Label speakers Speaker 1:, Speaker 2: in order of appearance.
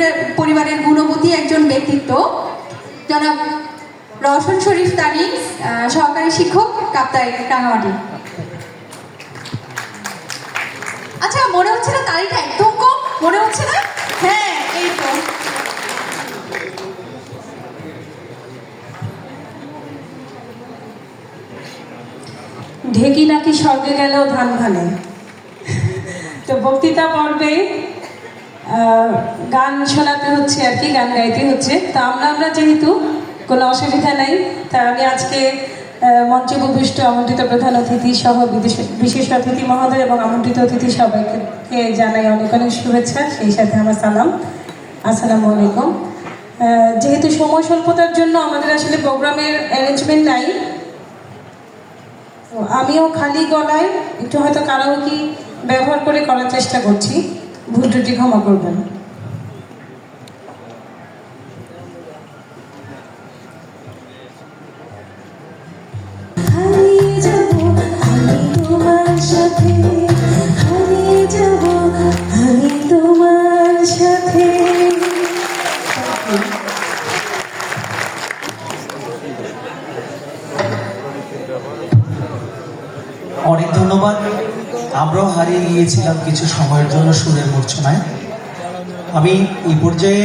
Speaker 1: শরীফের পরিবারের গুণবতী একজন ব্যক্তিত্ব জনাব রওশন শরীফ আহ, সহকারী শিক্ষক কাপ্তাই রাঙামাটি। আচ্ছা মনে হচ্ছে না তারিখটা একদম কম? মনে হচ্ছে না? হ্যাঁ এই তো।
Speaker 2: ঢেকি নাকি স্বর্গে গেলেও ধান ভানে তো বক্তৃতা পর্বে গান শোনাতে হচ্ছে আর কি, গান গাইতে হচ্ছে। তো আমরা আমরা যেহেতু কোনো অসুবিধা নাই, তা আমি আজকে মঞ্চে উপবিষ্ট আমন্ত্রিত প্রধান অতিথি সহ বিশেষ অতিথি মহোদয় এবং আমন্ত্রিত অতিথি সবাইকে জানাই অনেক অনেক শুভেচ্ছা, সেই সাথে আমার সালাম। আসসালামু আলাইকুম। যেহেতু সময় স্বল্পতার জন্য আমাদের আসলে প্রোগ্রামের অ্যারেঞ্জমেন্ট নাই আমিও খালি গলায় একটু হয়তো কারাওকি ব্যবহার করে করার চেষ্টা করছি। ভুল ত্রুটি ক্ষমা করবেন।
Speaker 3: হারিয়ে যাব আমি তোমার সাথে হারিয়ে যাব আমি তোমার সাথে।
Speaker 4: অনেক ধন্যবাদ। আমরাও হারিয়ে গিয়েছিলাম কিছু সময়ের জন্য সুরের মূর্ছনায়। আমি ওই পর্যায়ে